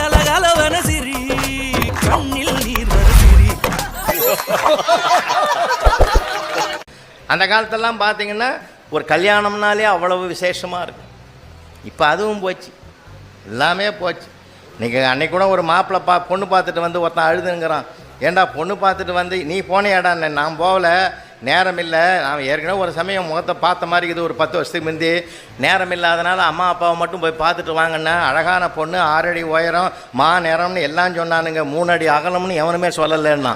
கலகலவன சிரி கண்ணில் நீர் வர சிரி. அந்த காலத்தெல்லாம் பார்த்தீங்கன்னா ஒரு கல்யாணம்னாலே அவ்வளவு விசேஷமாக இருக்கும் இப்போ அதுவும் போச்சு. எல்லாமே போச்சு. நீங்கள் அன்னைக்கு கூட ஒரு மாப்பிள்ளை பா பொண்ணு பார்த்துட்டு வந்து ஒருத்தன் அழுதுங்கிறான். ஏன்டா பொண்ணு பார்த்துட்டு வந்து நீ போனியாடா நான் போகல. நேரம் இல்லை நான் ஏற்கனவே ஒரு சமயம் முகத்தை பார்த்த மாதிரி இது ஒரு பத்து வருஷத்துக்கு முந்தி நேரம் இல்லாதனால அம்மா அப்பாவை மட்டும் போய் பார்த்துட்டு வாங்கண்ணா. அழகான பொண்ணு ஆறடி உயரம் மா நேரம்னு எல்லாம் சொன்னானுங்க. மூணு அடி அகலம்னு எவனுமே சொல்லலைன்னா.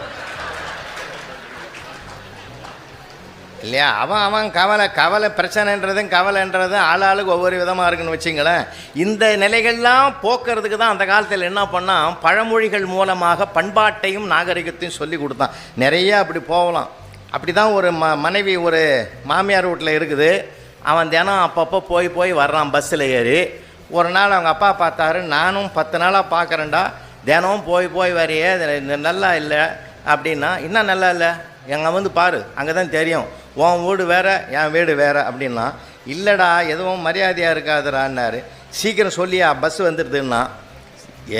இல்லையா? அவன் அவன் கவலை கவலை பிரச்சனைன்றதும் கவலைன்றதும் ஆளாளுக்கு ஒவ்வொரு விதமாக இருக்குன்னு வச்சுங்களேன். இந்த நிலைகள்லாம் போக்குறதுக்கு தான் அந்த காலத்தில் என்ன பண்ணால் பழமொழிகள் மூலமாக பண்பாட்டையும் நாகரிகத்தையும் சொல்லி கொடுத்தான். நிறைய அப்படி போகலாம். அப்படி தான் ஒரு ம மனைவி ஒரு மாமியார் வீட்டில் இருக்குது. அவன் தினம் அப்பப்போ போய் போய் வர்றான் பஸ்ஸில் ஏறி. ஒரு நாள் அவங்க அப்பா பார்த்தாரு நானும் பத்து நாளாக பார்க்குறேன்டா. தினமும் போய் போய் வரையே நல்லா இல்லை. அப்படின்னா இன்னும் நல்லா இல்லை? எங்கே வந்து பாரு அங்கே தான் தெரியும். உன் வீடு வேறு என் வீடு வேறு. அப்படின்னா இல்லைடா எதுவும் மரியாதையாக இருக்காதுடான்னாரு. சீக்கிரம் சொல்லியா பஸ் வந்துடுதுன்னா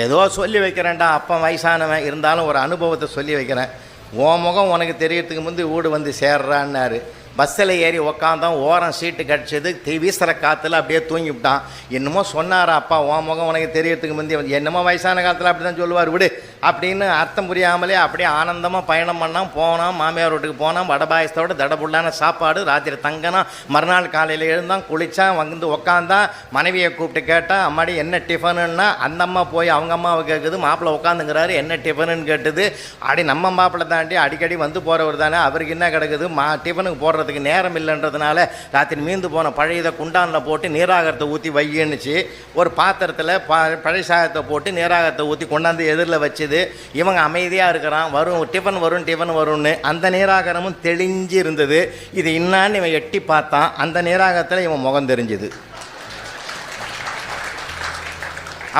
ஏதோ சொல்லி வைக்கிறேன்டா அப்பா வயசானவன். இருந்தாலும் ஒரு அனுபவத்தை சொல்லி வைக்கிறேன். உன் முகம் உனக்கு தெரியறதுக்கு முந்தி வீடு வந்து சேர்றான்னாரு. பஸ்ஸில் ஏறி உக்காந்தான் ஓரம் சீட்டு கிடச்சது தீ வீசுகிற காற்றுல அப்படியே தூங்கிவிட்டான் என்னமோ சொன்னார் அப்பா ஓ முகம் உனக்கு தெரியறதுக்கு முந்தி என்னமோ வயசான காலத்தில் அப்படி தான் சொல்லுவார் விடு அப்படின்னு அர்த்தம் புரியாமலே அப்படியே ஆனந்தமாக பயணம் பண்ணான். போனான் மாமியார் வீட்டுக்கு போனான் வடை பாயசத்தோட தடபுள்ளான சாப்பாடு ராத்திரி தங்கினான். மறுநாள் காலையில் எழுந்தான் குளித்தான் வந்து உக்காந்தான். மனைவியை கூப்பிட்டு கேட்டான் அம்மாடி என்ன டிஃபனுன்னா? அந்த அம்மா போய் அவங்க அம்மாவை கேட்குது மாப்பிள்ளை உட்காந்துங்கிறாரு என்ன டிஃபனுன்னு கேட்டுது? அடி நம்ம மாப்பிள்ளை தாண்டி அடிக்கடி வந்து போகிறவர் தானே அவருக்கு என்ன கிடக்குது? மா டிஃபனுக்கு போடுறது போடுறதுக்கு நேரம் இல்லைன்றதுனால ராத்திரி மீந்து போன பழையதை குண்டானில் போட்டு நீராகரத்தை ஊற்றி வையன்னுச்சு. ஒரு பாத்திரத்தில் ப பழைய சாதத்தை போட்டு நீராகரத்தை ஊற்றி கொண்டாந்து எதிரில் வச்சுது. இவங்க அமைதியாக இருக்கிறான். வரும் டிஃபன் வரும் டிஃபன் வரும்னு அந்த நீராகரமும் தெளிஞ்சு இருந்தது. இது இன்னான்னு இவன் எட்டி பார்த்தான். அந்த நீராகரத்தில் இவன் முகம் தெரிஞ்சுது.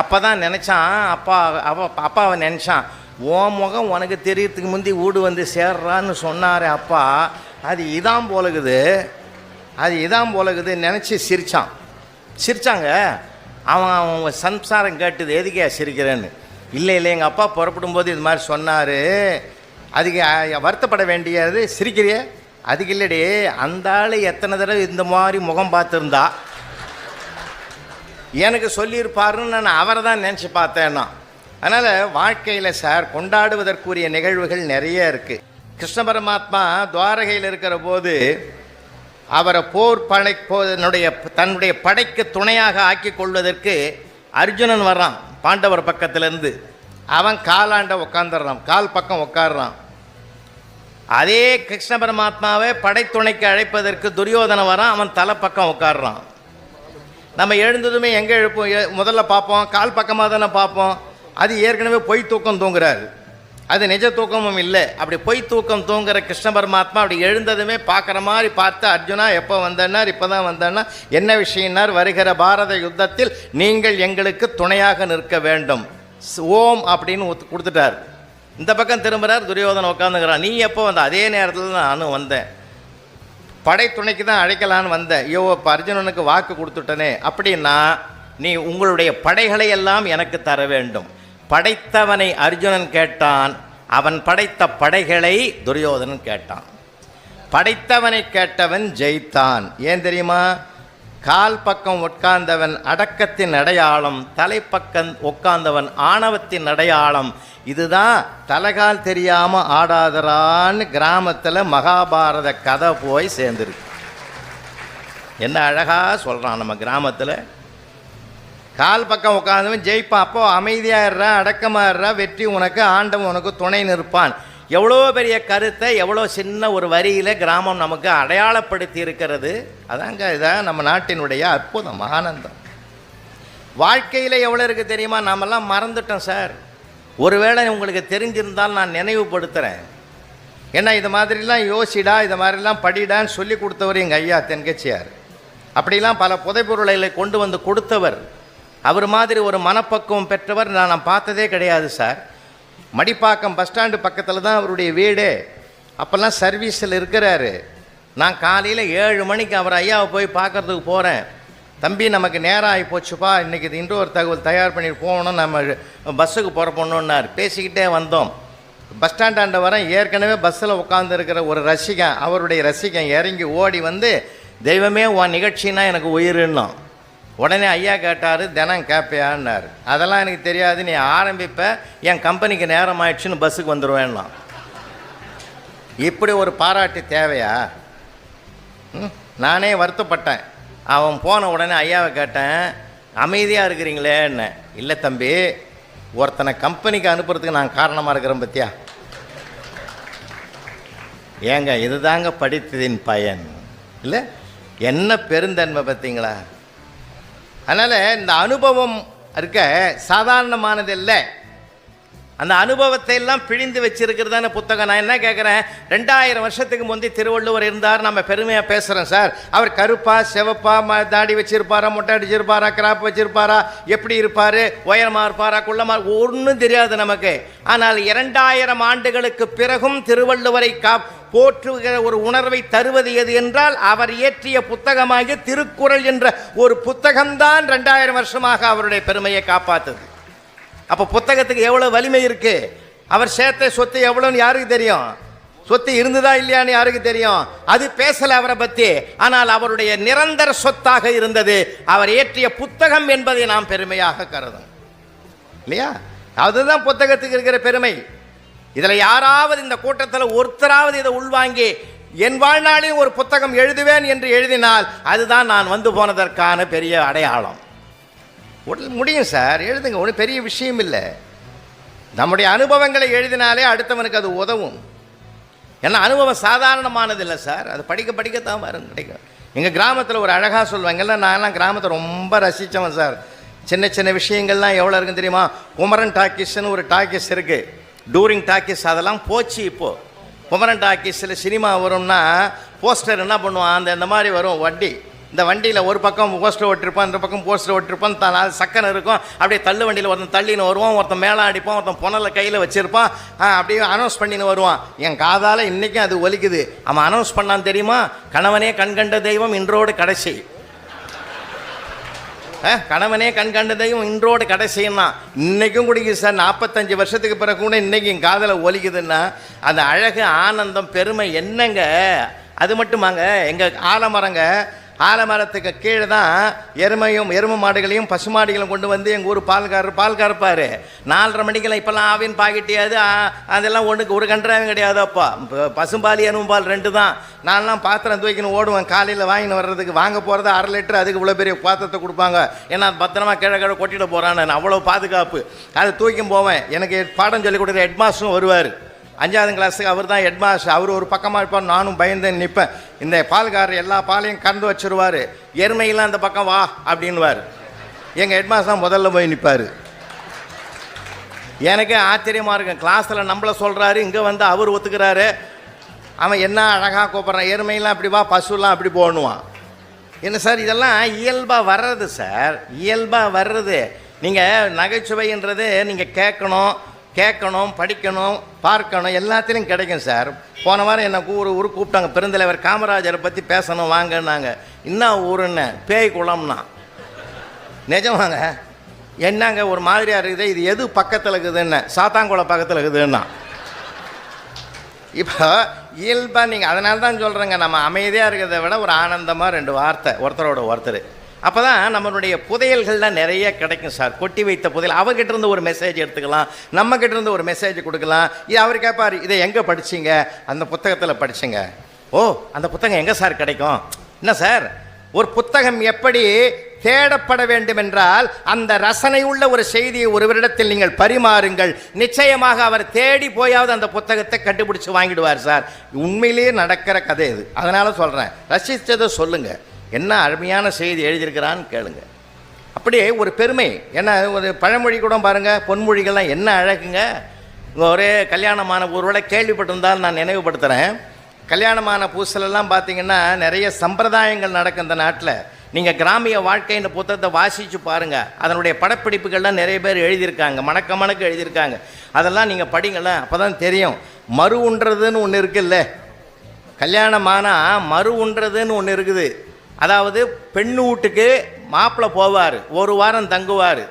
அப்போ தான் நினச்சான் அப்பா அவ அப்பாவை நினச்சான் ஓ முகம் உனக்கு தெரியறதுக்கு முந்தி வீடு வந்து சேர்றான்னு சொன்னார் அப்பா. அது இதான் போலகுது. அது இதான் போலகுது நினச்சி சிரிச்சான். சிரிச்சாங்க. அவன் அவன் சம்சாரம் கேட்டுது எதுக்கே சிரிக்கிறேன்னு? இல்லை இல்லை எங்கள் அப்பா புறப்படும் போது இது மாதிரி சொன்னார். அதுக்கு வருத்தப்பட வேண்டியது. சிரிக்கிறியே? அதுக்கு இல்லடி. அந்த ஆள் எத்தனை தடவை இந்த மாதிரி முகம் பார்த்துருந்தா? எனக்கு சொல்லியிருப்பாருன்னு நான் அவரை தான் நினச்சி பார்த்தேன்னா அதனால் வாழ்க்கையில் சார் கொண்டாடுவதற்குரிய நிகழ்வுகள் நிறைய இருக்குது கிருஷ்ண பரமாத்மா துவாரகையில் இருக்கிற போது அவரை போர் படை போதனுடைய தன்னுடைய படைக்கு துணையாக ஆக்கி கொள்வதற்கு அர்ஜுனன் வர்றான் பாண்டவர் பக்கத்திலேருந்து. அவன் காலாண்ட உட்காந்துடுறான் கால் பக்கம் உட்காடுறான் அதே கிருஷ்ண பரமாத்மாவை படைத்துணைக்கு அழைப்பதற்கு துரியோதனம் வரான் அவன் தலை பக்கம் உட்காடுறான் நம்ம எழுந்ததுமே எங்கே எழுப்போம்? முதல்ல பார்ப்போம் கால் பக்கமாக தானே பார்ப்போம். அது ஏற்கனவே பொய் தூக்கம் தூங்குறாரு. அது நிஜ தூக்கமும் இல்லை. அப்படி பொய் தூக்கம் தூங்குற கிருஷ்ண பரமாத்மா அப்படி எழுந்ததுமே பார்க்குற மாதிரி பார்த்து அர்ஜுனா எப்போ வந்தேன்னார் இப்போ தான் வந்தேன்னா என்ன விஷயம்னார் வருகிற பாரத யுத்தத்தில் நீங்கள் எங்களுக்கு துணையாக நிற்க வேண்டும். ஓம் அப்படின்னு கொடுத்துட்டார். இந்த பக்கம் திரும்புகிறார் துரியோதனை உட்காந்துக்கிறான் நீ எப்போ வந்த? அதே நேரத்தில் நானும் வந்தேன். படைத்துணைக்கு தான் அழைக்கலான்னு வந்தேன். ஐயோ இப்போ அர்ஜுனனுக்கு வாக்கு கொடுத்துட்டனே. அப்படின்னா நீ உங்களுடைய படைகளை எல்லாம் எனக்கு தர வேண்டும். படைத்தவனை அர்ஜுனன் கேட்டான். அவன் படைத்த படைகளை துரியோதனன் கேட்டான். படைத்தவனை கேட்டவன் ஜெயித்தான். ஏன் தெரியுமா? கால் பக்கம் உட்கார்ந்தவன் அடக்கத்தின் அடையாளம் தலைப்பக்கம் உட்கார்ந்தவன் ஆணவத்தின் அடையாளம். இதுதான் தலைகால் தெரியாமல் ஆடாதரான்னு கிராமத்தில் மகாபாரத கதை போய் சேர்ந்துருக்கு. என்ன அழகாக சொல்கிறான் நம்ம கிராமத்தில்? கால் பக்கம் உட்கார்ந்தவன் ஜெயிப்பான் அப்போ அமைதியாகிறா இருறா வெற்றி உனக்கு ஆண்டவன் உனக்கு துணை நிற்பான். எவ்வளோ பெரிய கருத்தை எவ்வளோ சின்ன ஒரு வரியில் கிராமம் நமக்கு அடையாளப்படுத்தி இருக்கிறது அதாங்க இதான் நம்ம நாட்டினுடைய அற்புதம் ஆனந்தம். வாழ்க்கையில் எவ்வளோ இருக்குது தெரியுமா? நாமெல்லாம் மறந்துட்டோம் சார். ஒருவேளை உங்களுக்கு தெரிஞ்சிருந்தால் நான் நினைவுபடுத்துகிறேன் ஏன்னா இது மாதிரிலாம் யோசிடா இது மாதிரிலாம் படிடான்னு சொல்லி கொடுத்தவர் எங்கள் ஐயா தென்கட்சியார் அப்படிலாம் பல புதைப்பொருளைகளை கொண்டு வந்து கொடுத்தவர். அவர் மாதிரி ஒரு மனப்பக்குவம் பெற்றவர் நான் நான் பார்த்ததே கிடையாது சார். மடிப்பாக்கம் பஸ் ஸ்டாண்டு பக்கத்தில் தான் அவருடைய வீடு. அப்போல்லாம் சர்வீஸில் இருக்கிறாரு. நான் காலையில் ஏழு மணிக்கு அவர் ஐயாவை போய் பார்க்கறதுக்கு போகிறேன் தம்பி நமக்கு நேரம் ஆகி போச்சுப்பா. இன்றைக்கி இது ஒரு தகவல் தயார் பண்ணிட்டு போகணும் நம்ம பஸ்ஸுக்கு புறப்படணுன்னார் பேசிக்கிட்டே வந்தோம். பஸ் ஸ்டாண்டாண்ட வர ஏற்கனவே பஸ்ஸில் உட்காந்துருக்கிற ஒரு ரசிகன் அவருடைய ரசிகன் இறங்கி ஓடி வந்து தெய்வமே உன் நிகழ்ச்சின்னா எனக்கு உயிருன்னோம். உடனே ஐயா கேட்டார் தினம் கேட்பியான்னார் அதெல்லாம் எனக்கு தெரியாது நீ ஆரம்பிப்ப என் கம்பெனிக்கு நேரம் ஆயிடுச்சுன்னு பஸ்ஸுக்கு வந்துடுவேன்னா இப்படி ஒரு பாராட்டு தேவையா? ம்? நானே வருத்தப்பட்டேன். அவன் போன உடனே ஐயாவை கேட்டேன் அமைதியாக இருக்கிறீங்களேன்னு. இல்லை தம்பி ஒருத்தனை கம்பெனிக்கு அனுப்புறதுக்கு நான் காரணமாக இருக்கிறேன் பத்தியா? ஏங்க இதுதாங்க படித்ததின் பயன். இல்லை என்ன பெருந்தன்மை பார்த்தீங்களா அதனால் இந்த அனுபவம் இருக்க சாதாரணமானது இல்லை அந்த அனுபவத்தை எல்லாம் பிழிந்து வச்சிருக்கிறதான புத்தகம். நான் என்ன கேட்குறேன் ரெண்டாயிரம் வருஷத்துக்கு முந்தி திருவள்ளுவர் இருந்தார். நம்ம பெருமையாக பேசுகிறோம் சார். அவர் கருப்பா சிவப்பா ம தாடி வச்சிருப்பாரா மொட்டை அடிச்சிருப்பாரா கிராப் வச்சிருப்பாரா எப்படி இருப்பார் உயரமாக இருப்பாரா குள்ளமா ஒன்றும் தெரியாது நமக்கு. ஆனால் இரண்டாயிரம் ஆண்டுகளுக்கு பிறகும் திருவள்ளுவரை கா போற்றுகிற ஒரு உணர்வை தருவது எது என்றால் அவர் இயற்றிய புத்தகமாகிய திருக்குறள் என்ற ஒரு புத்தகம்தான் ரெண்டாயிரம் வருஷமாக அவருடைய பெருமையை காப்பாற்றுது அப்போ புத்தகத்துக்கு எவ்வளோ வலிமை இருக்கு? அவர் சேர்த்த சொத்து எவ்வளோன்னு யாருக்கு தெரியும்? சொத்து இருந்ததா இல்லையான்னு யாருக்கு தெரியும்? அது பேசல அவரை பற்றி ஆனால் அவருடைய நிரந்தர சொத்தாக இருந்தது. அவர் இயற்றிய புத்தகம் என்பதை நாம் பெருமையாக கருதும். இல்லையா? அதுதான் புத்தகத்துக்கு இருக்கிற பெருமை. இதில் யாராவது இந்த கூட்டத்தில் ஒருத்தராவது இதை உள்வாங்கி என் வாழ்நாளில் ஒரு புத்தகம் எழுதுவேன் என்று எழுதினால் அதுதான் நான் வந்து போனதற்கான பெரிய அடையாளம். உடல் முடியும் சார். எழுதுங்க ஒன்றும் பெரிய விஷயம் இல்லை. நம்முடைய அனுபவங்களை எழுதினாலே அடுத்தவனுக்கு அது உதவும். ஏன்னா அனுபவம் சாதாரணமானது இல்லை சார். அது படிக்க படிக்கத்தான் வரும் கிடைக்கும். எங்கள் கிராமத்தில் ஒரு அழகாக சொல்லுவாங்கல்ல நான்லாம் கிராமத்தை ரொம்ப ரசித்தவன் சார். சின்ன சின்ன விஷயங்கள்லாம் எவ்வளோ இருக்குன்னு தெரியுமா? குமரன் டாக்கீஸ்னு ஒரு டாக்கீஸ் இருக்குது டூரிங் டாக்கீஸ் அதெல்லாம் போச்சு இப்போது குமரன் டாக்கீஸில் சினிமா வரும்னா போஸ்டர் என்ன பண்ணுவான்? அந்த இந்த மாதிரி வரும் வண்டி இந்த வண்டியில் ஒரு பக்கம் போஸ்டர் ஓட்டிருப்பான் இந்த பக்கம் போஸ்டர் ஓட்டிருப்பான் தான் சக்கனை இருக்கும். அப்படியே தள்ளு வண்டியில் ஒருத்தன் தள்ளின்னு வருவான் ஒருத்தன் மேலே அடிப்பான் ஒருத்தன் புனலை கையில் வச்சுருப்பான். அப்படியே அனௌன்ஸ் பண்ணின்னு வருவான். என் காதால் இன்றைக்கும் அது ஒலிக்குது. அவன் அனௌன்ஸ் பண்ணான் தெரியுமா? கணவனே கண்கண்ட தெய்வம் இன்றோடு கடைசி. ஆ, கணவனே கண்கண்ட தெய்வம் இன்றோடு கடைசின்னா. இன்னைக்கும் குடிக்குது சார். நாற்பத்தஞ்சு வருஷத்துக்கு பிறகு கூட இன்னைக்கு என் காதில் ஒலிக்குதுன்னா அந்த அழகு ஆனந்தம் பெருமை என்னங்க? அது மட்டுமாங்க. எங்கள் ஆலமரங்க ஆலமரத்துக்கு கீழே தான் எருமையும் எருமை மாடுகளையும் பசுமாடுகளையும் கொண்டு வந்து எங்கள் ஊர் பால்காரர் பால் கறப்பார். நாலரை மணிக்கெல்லாம் இப்போல்லாம் ஆவின் பாக்கெட்டியாது அதெல்லாம் ஒன்றுக்கு ஒரு கன்றாவும் கிடையாது அப்பா. பசும்பால் எருமை பால் ரெண்டு தான் நான்லாம் பாத்திரம் தூக்கின்னு ஓடுவேன். காலையில் வாங்கின்னு வர்றதுக்கு வாங்க போகிறது அரை லிட்டர் அதுக்கு இவ்வளோ பெரிய பாத்திரத்தை கொடுப்பாங்க. ஏன்னா அது பத்திரமா கீழே கீழே போகிறான் நான் அவ்வளோ பாதுகாப்பு. அதை தூக்கி போவேன். எனக்கு பாடம் சொல்லி கொடுக்குற ஹெட்மாஸ்டரும் வருவார். அஞ்சாவது கிளாஸுக்கு அவர் தான் ஹெட்மாஸ்டர் அவர் ஒரு பக்கமாக இருப்பார். நானும் பயந்து நிற்பேன் இந்த பால்காரர் எல்லா பாலையும் கறந்து வச்சிருவார். எருமையெல்லாம் அந்த பக்கம் வா அப்படின்வார் எங்கள் ஹெட்மாஸ்டர் தான் முதல்ல போய் நிற்பார் எனக்கு ஆச்சரியமாக இருக்கும். கிளாஸில் நம்மளை சொல்கிறாரு இங்கே வந்து அவர் ஒத்துக்கிறாரு. அவன் என்ன அழகாக கூப்பிட்றான்? எருமையெல்லாம் அப்படி வா பசுலாம் அப்படி போடணுவான் என்ன சார் இதெல்லாம் இயல்பாக வர்றது சார். இயல்பாக வர்றது. நீங்கள் நகைச்சுவைன்றது நீங்கள் கேட்கணும். கேட்கணும் படிக்கணும் பார்க்கணும் எல்லாத்துலேயும் கிடைக்கும் சார். போன வாரம் என்னை ஊர் ஊர் கூப்பிட்டாங்க பெருந்தலைவர் காமராஜரை பற்றி பேசணும் வாங்கன்னாங்க. என்ன ஊருன்னு? பேய் குளம்னா. நிஜமாங்க. என்னங்க ஒரு மாதிரியாக இருக்குது? இது எது பக்கத்தில் இருக்குதுன்னு? சாத்தாங்குளம் பக்கத்தில் இருக்குதுன்னா. இப்போ இயல்பாக நீங்கள் அதனால தான் சொல்கிறேங்க நம்ம அமைதியாக இருக்கிறத விட ஒரு ஆனந்தமாக ரெண்டு வார்த்தை ஒருத்தரோட ஒருத்தர். அப்போ தான் நம்மளுடைய புதையல்கள்லாம் நிறைய கிடைக்கும் சார். கொட்டி வைத்த புதையல். அவர்கிட்ட இருந்து ஒரு மெசேஜ் எடுத்துக்கலாம். நம்ம கிட்ட இருந்து ஒரு மெசேஜ் கொடுக்கலாம். இது அவர் கேட்பார் இதை எங்கே படிச்சிங்க? அந்த புத்தகத்தில் படிச்சிங்க. ஓ அந்த புத்தகம் எங்கே சார் கிடைக்கும்? என்ன சார் ஒரு புத்தகம் எப்படி தேடப்பட வேண்டும் என்றால் அந்த ரசனை உள்ள ஒரு செய்தியை ஒருவரிடத்தில் நீங்கள் பரிமாறுங்கள். நிச்சயமாக அவர் தேடி போயாவது அந்த புத்தகத்தை கண்டுபிடிச்சு வாங்கிடுவார் சார். உண்மையிலேயே நடக்கிற கதை இது. அதனால சொல்கிறேன் ரசித்ததை சொல்லுங்க. என்ன அருமையான செய்தி எழுதியிருக்கிறான்னு கேளுங்க. அப்படியே ஒரு பெருமை. ஏன்னா ஒரு பழமொழி கூட பாருங்க. பொன்மொழிகள்லாம் என்ன அழகுங்க. ஒரே கல்யாணமான ஒருவேளை கேள்விப்பட்டிருந்தால் நான் நினைவுபடுத்துகிறேன் கல்யாணமான பூசலெல்லாம் பார்த்தீங்கன்னா நிறைய சம்பிரதாயங்கள் நடக்கும் இந்த நாட்டில். நீங்கள் கிராமிய வாழ்க்கைன்ற புத்தகத்தை வாசித்து பாருங்கள் அதனுடைய படப்பிடிப்புகள்லாம் நிறைய பேர் எழுதியிருக்காங்க. மணக்க மணக்க எழுதியிருக்காங்க. அதெல்லாம் நீங்கள் படிங்கள அப்போ தான் தெரியும். மறு உண்றதுன்னு ஒன்று இருக்குல்ல. கல்யாணமானா மறு உண்றதுன்னு ஒன்று இருக்குது. அதாவது பெண் வீட்டுக்கு மாப்பிள்ளை போவார். ஒரு வாரம் தங்குவார்.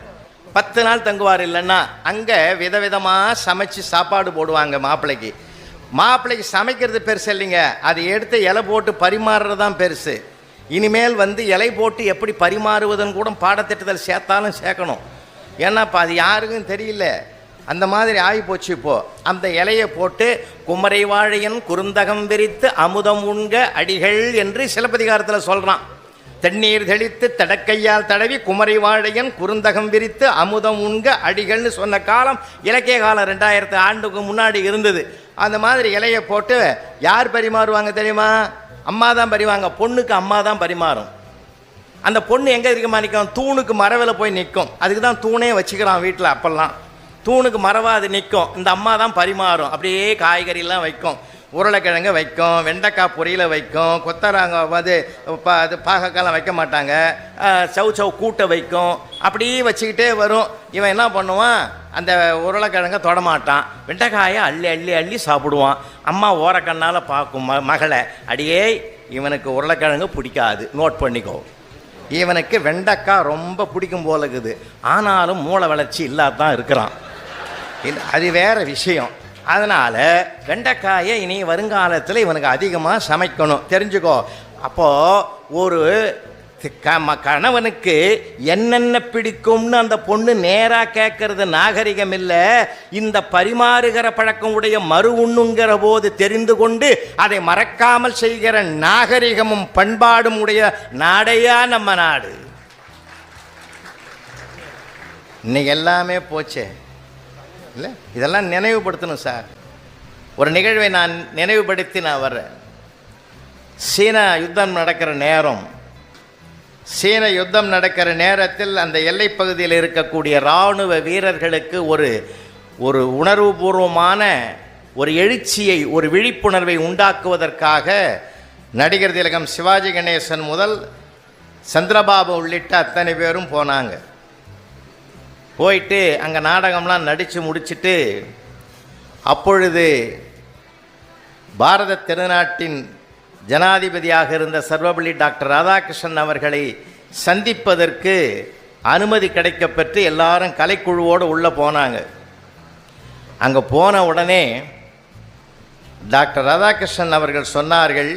பத்து நாள் தங்குவார் இல்லைன்னா அங்கே விதவிதமாக சமைச்சு சாப்பாடு போடுவாங்க மாப்பிள்ளைக்கு மாப்பிள்ளைக்கு சமைக்கிறது பெருசு இல்லைங்க. அதை எடுத்து இலை போட்டு பரிமாறுறது தான் பெருசு. இனிமேல் வந்து இலை போட்டு எப்படி பரிமாறுவதுன்னு கூட பாடத்திட்டத்தில் சேர்த்தாலும் சேர்க்கணும். ஏன்னா இப்போ அது யாருக்கும் தெரியல. அந்த மாதிரி ஆகிப்போச்சு இப்போ. அந்த இலையை போட்டு குமரை வாழையன் குறுந்தகம் விரித்து அமுதம் உண்க அடிகள் என்று சிலப்பதிகாரத்தில் சொல்கிறான் தண்ணீர் தெளித்து தடக்கையால் தடவி குமரை வாழையன் குறுந்தகம் விரித்து அமுதம் உண்க அடிகள்னு சொன்ன காலம் இலக்கிய காலம் ரெண்டாயிரத்து ஆண்டுக்கு முன்னாடி இருந்தது. அந்த மாதிரி இலையை போட்டு யார் பரிமாறுவாங்க தெரியுமா? அம்மா தான் பரிவாங்க பொண்ணுக்கு அம்மா தான் பரிமாறும். அந்த பொண்ணு எங்கே இருக்குமா நிற்கும் தூணுக்கு மரவில் போய் நிற்கும் அதுக்கு தான் தூணே வச்சுக்கிறான் வீட்டில் அப்போல்லாம். தூணுக்கு மரவா அது நிற்கும் இந்த அம்மா தான் பரிமாறும். அப்படியே காய்கறிலாம் வைக்கும். உருளைக்கிழங்கு வைக்கும் வெண்டைக்காய் பொரியலை வைக்கும் கொத்தராங்க வந்து பா அது பாகக்காலாம் வைக்க மாட்டாங்க. சவு சவு கூட்டை வைக்கும். அப்படியே வச்சுக்கிட்டே வரும். இவன் என்ன பண்ணுவான்? அந்த உருளைக்கிழங்கை தொடமாட்டான். வெண்டைக்காயை அள்ளி அள்ளி அள்ளி சாப்பிடுவான். அம்மா ஓரக்கண்ணால் பார்க்கும் ம மகளை. அடியே இவனுக்கு உருளைக்கிழங்கு பிடிக்காது. நோட் பண்ணிக்கோ. இவனுக்கு வெண்டைக்காய் ரொம்ப பிடிக்கும் போல இருக்குது. ஆனாலும் மூளை வளர்ச்சி இல்லாதான் இருக்கிறான். இல்ல, அது வேற விஷயம். அதனால் வெண்டைக்காயை இனி வருங்காலத்தில் இவனுக்கு அதிகமாக சமைக்கணும். தெரிஞ்சுக்கோ. அப்போது ஒரு க- ம- கணவனுக்கு என்னென்ன பிடிக்கும்னு அந்த பொண்ணு நேராக கேட்கறது நாகரிகம் இல்லை. இந்த பரிமாறுகிற பழக்கம் உடைய மறு உண்ணுங்கிற போது தெரிந்து கொண்டு அதை மறக்காமல் செய்கிற நாகரிகமும் பண்பாடும் உடைய நாடையா நம்ம நாடு. இன்னைக்கு எல்லாமே போச்சே. இல்லை? இதெல்லாம் நினைவுபடுத்தணும் சார் ஒரு நிகழ்வை நான் நினைவுபடுத்தி நான் வர்றேன். சீனா யுத்தம் நடக்கிற நேரம் சீன யுத்தம் நடக்கிற நேரத்தில் அந்த எல்லைப்பகுதியில் இருக்கக்கூடிய இராணுவ வீரர்களுக்கு ஒரு ஒரு உணர்வுபூர்வமான ஒரு எழுச்சியை ஒரு விழிப்புணர்வை உண்டாக்குவதற்காக நடிகர் திலகம் சிவாஜி கணேசன் முதல் சந்திரபாபு உள்ளிட்ட அத்தனை பேரும் போனாங்க. போயிட்டு அங்கே நாடகம்லாம் நடித்து முடிச்சிட்டு அப்பொழுது பாரத திருநாட்டின் ஜனாதிபதியாக இருந்த சர்வபள்ளி டாக்டர் ராதாகிருஷ்ணன் அவர்களை சந்திப்பதற்கு அனுமதி கிடைக்கப்பெற்று எல்லாரும் கலைக்குழுவோடு உள்ளே போனாங்க. அங்கே போன உடனே டாக்டர் ராதாகிருஷ்ணன் அவர்கள் சொன்னார்கள்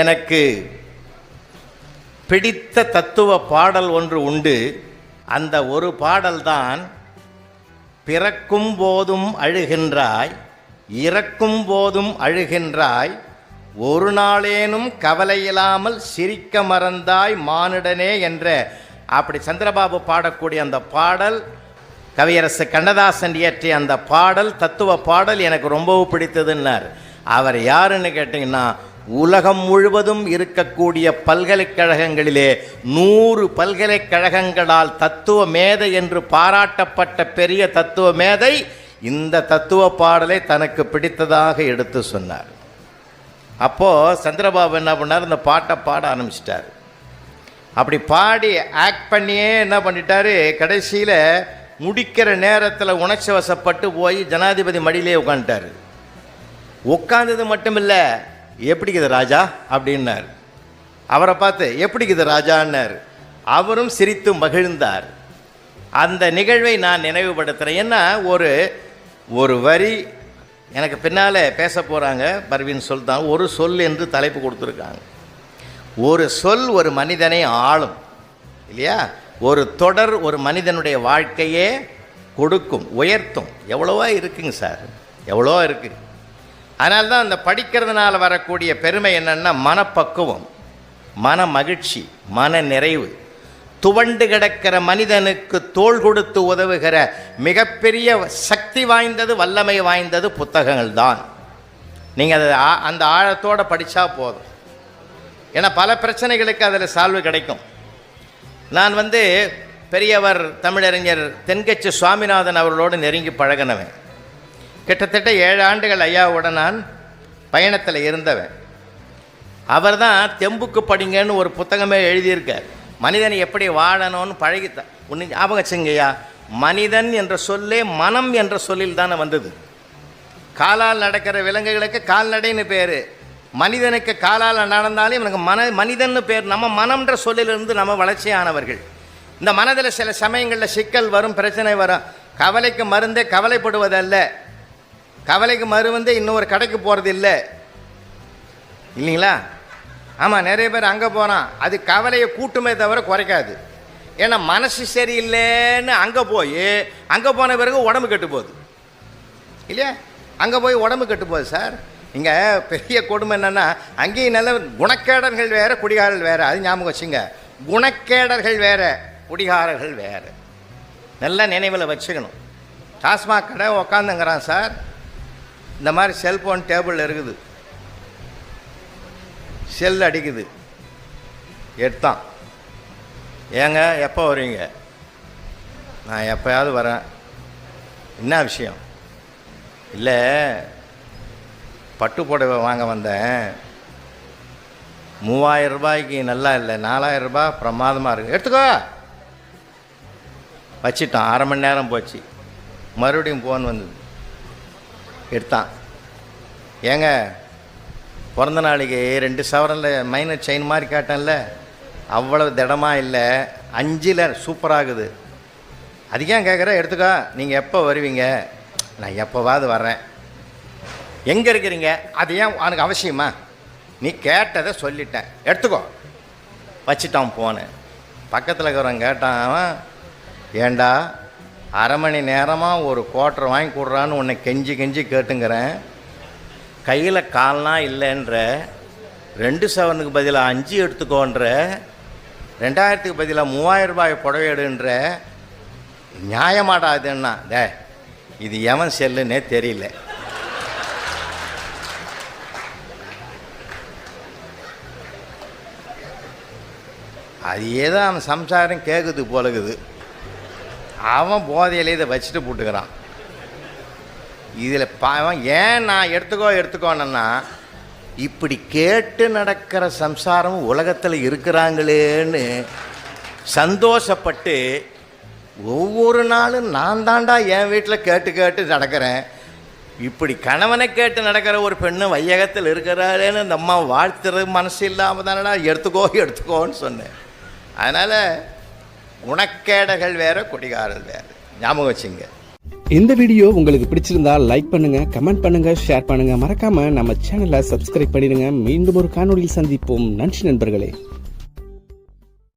எனக்கு பிடித்த தத்துவ பாடல் ஒன்று உண்டு. அந்த ஒரு பாடல்தான் பிறக்கும் போதும் அழுகின்றாய் இறக்கும் போதும் அழுகின்றாய் ஒரு நாளேனும் கவலையில்லாமல் சிரிக்க மறந்தாய் மானுடனே என்ற அப்படி சந்திரபாபு பாடக்கூடிய அந்த பாடல் கவியரசு கண்ணதாசன் இயற்றிய அந்த பாடல் தத்துவ பாடல் எனக்கு ரொம்பவும் பிடித்ததுன்னார். அவர் யாருன்னு கேட்டிங்கன்னா உலகம் முழுவதும் இருக்கக்கூடிய பல்கலைக்கழகங்களிலே நூறு பல்கலைக்கழகங்களால் தத்துவ மேதை என்று பாராட்டப்பட்ட பெரிய தத்துவ மேதை இந்த தத்துவ பாடலை தனக்கு பிடித்ததாக எடுத்து சொன்னார். அப்போது சந்திரபாபு என்ன பண்ணார்? இந்த பாட்டை பாட ஆரம்பிச்சிட்டார். அப்படி பாடி ஆக்ட் பண்ணியே என்ன பண்ணிட்டாரு? கடைசியில் முடிக்கிற நேரத்தில் உணர்ச்சி வசப்பட்டு போய் ஜனாதிபதி மடியிலே உட்காந்துட்டார் உட்காந்தது மட்டும் இல்லை எப்படிக்குது ராஜா? அப்படின்னார். அவரை பார்த்து எப்படிக்குது ராஜான்னார் அவரும் சிரித்து மகிழ்ந்தார். அந்த நிகழ்வை நான் நினைவுபடுத்துகிறேன் ஏன்னா ஒரு ஒரு வரி எனக்கு பின்னால் பேச போகிறாங்க பர்வீன் சொல் தான். ஒரு சொல் என்று தலைப்பு கொடுத்துருக்காங்க. ஒரு சொல் ஒரு மனிதனை ஆளும் இல்லையா? ஒரு தொடர் ஒரு மனிதனுடைய வாழ்க்கையே கொடுக்கும் உயர்த்தும். எவ்வளோவா இருக்குங்க சார். எவ்வளோ இருக்குது அதனால தான் அந்த படிக்கிறதுனால வரக்கூடிய பெருமை என்னென்னா மனப்பக்குவம் மன மகிழ்ச்சி மன நிறைவு துவண்டு கிடக்கிற மனிதனுக்கு தோள் கொடுத்து உதவுகிற மிகப்பெரிய சக்தி வாய்ந்தது வல்லமை வாய்ந்தது புத்தகங்கள் தான் நீங்கள் அதை ஆ- அந்த ஆழத்தோடு படித்தா போதும். ஏன்னா பல பிரச்சனைகளுக்கு அதில் சால்வு கிடைக்கும். நான் வந்து பெரியவர் தமிழறிஞர் தென்கச்சி சுவாமிநாதன் அவர்களோடு நெருங்கி பழகினவன். கிட்டத்தட்ட ஏழு ஆண்டுகள் ஐயாவோட நான் பயணத்தில் இருந்தவன். அவர் தான் தெம்புக்கு படிங்கன்னு ஒரு புத்தகமே எழுதியிருக்கார். மனிதன் எப்படி வாழணும்னு பழகித்த ஒன்று ஞாபகம் வச்சுங்கய்யா. மனிதன் என்ற சொல்லே மனம் என்ற சொல்லில் தானே வந்தது. காலால் நடக்கிற விலங்குகளுக்கு கால்நடைன்னு பேர். மனிதனுக்கு காலால் நடந்தாலும் இவனுக்கு மன மனிதன்னு பேர் நம்ம மனம்ன்ற சொல்லிலிருந்து நம்ம வளர்ச்சியானவர்கள். இந்த மனதில் சில சமயங்களில் சிக்கல் வரும் பிரச்சனை வரும். கவலைக்கு மருந்தே கவலைப்படுவதல்ல. கவலைக்கு மறு வந்து இன்னொரு கடைக்கு போகிறது இல்லை. இல்லைங்களா? ஆமாம் நிறைய பேர் அங்கே போகிறான் அது கவலையை கூட்டுமே தவிர குறைக்காது. ஏன்னா மனசு சரியில்லைன்னு அங்கே போய் அங்கே போன பிறகு உடம்பு கெட்டு போகுது. இல்லையா? அங்கே போய் உடம்பு கெட்டு போகுது சார். இங்கே பெரிய கொடுமை என்னென்னா அங்கேயும் நல்ல குணக்கேடர்கள் வேறு குடிகாரர்கள் வேறு. அது ஞாபகம் வச்சுங்க. குணக்கேடர்கள் வேறு குடிகாரர்கள் வேறு. நல்லா நினைவில் வச்சுக்கணும். டாஸ்மாக் கடை உக்காந்துங்கிறான் சார். இந்த மாதிரி செல்ஃபோன் டேபிள் இருக்குது. செல் அடிக்குது. எடுத்தான் ஏங்க எப்போ வருவீங்க நான் எப்போயாவது வரேன். என்ன விஷயம்? இல்லை பட்டு புடவை வாங்க வந்தேன். மூவாயிரம் ரூபாய்க்கு நல்லா இல்லை. நாலாயிரம் ரூபாய் பிரமாதமாக இருக்குது எடுத்துக்கோ. வச்சிட்டான். அரை மணி நேரம் போச்சு. மறுபடியும் ஃபோன் வந்தது. எடுத்தான். ஏங்க பிறந்த நாளைக்கு ரெண்டு சவரனில் மைனர் செயின் மாதிரி காட்டேன்ல அவ்வளவு திடமாக இல்லை அஞ்சில் சூப்பராகுது அது ஏன் கேட்குற எடுத்துக்கோ நீங்கள் எப்போ வருவீங்க? நான் எப்போவாது வர்றேன். எங்கே இருக்கிறீங்க? அது ஏன் உனக்கு அவசியமா? நீ கேட்டதை சொல்லிட்டேன். எடுத்துக்கோ. வச்சிட்டான் போனேன் பக்கத்தில் இருக்கிறவன் கேட்டான் ஏண்டா அரை மணி நேரமாக ஒரு குவார்ட்டர் வாங்கி கொடுறான்னு உன்னை கெஞ்சி கெஞ்சி கேட்டுங்கிறேன். கையில் கால்னா இல்லைன்ற ரெண்டு செவனுக்கு பதிலாக அஞ்சு எடுத்துக்கோன்ற ரெண்டாயிரத்துக்கு பதிலாக மூவாயிரம் ரூபாய் புடவை எடுன்ற நியாயமாடா டே இது எவன் செல்லுன்னே தெரியல. அதையே தான் அவன் சம்சாரம் கேட்குது போலகுது. அவன் போதையிலே இதை வச்சுட்டு போட்டுக்கிறான். இதில் பாவம் ஏன் நான் எடுத்துக்கோ எடுத்துக்கோன்னா இப்படி கேட்டு நடக்கிற சம்சாரம் உலகத்தில் இருக்கிறாங்களேன்னு சந்தோஷப்பட்டு ஒவ்வொரு நாளும் நான் தாண்டா என் வீட்டில் கேட்டு கேட்டு நடக்கிறேன். இப்படி கணவனை கேட்டு நடக்கிற ஒரு பெண்ணு வையகத்தில் இருக்கிறாளேன்னு இந்த அம்மா வாழ்த்துறது மனசு இல்லாமல் தானடா எடுத்துக்கோ எடுத்துக்கோன்னு சொன்னேன். அதனால் குணக்கேடர்கள் வேற குடிகாரர்கள் வேறு. ஞாபகம் வச்சுங்க. இந்த வீடியோ உங்களுக்கு பிடிச்சிருந்தா லைக் பண்ணுங்க கமெண்ட் பண்ணுங்க ஷேர் பண்ணுங்க. மறக்காம நம்ம சேனலை சப்ஸ்கிரைப் பண்ணிடுங்க. மீண்டும் ஒரு காணொளியில் சந்திப்போம். நன்றி நண்பர்களே.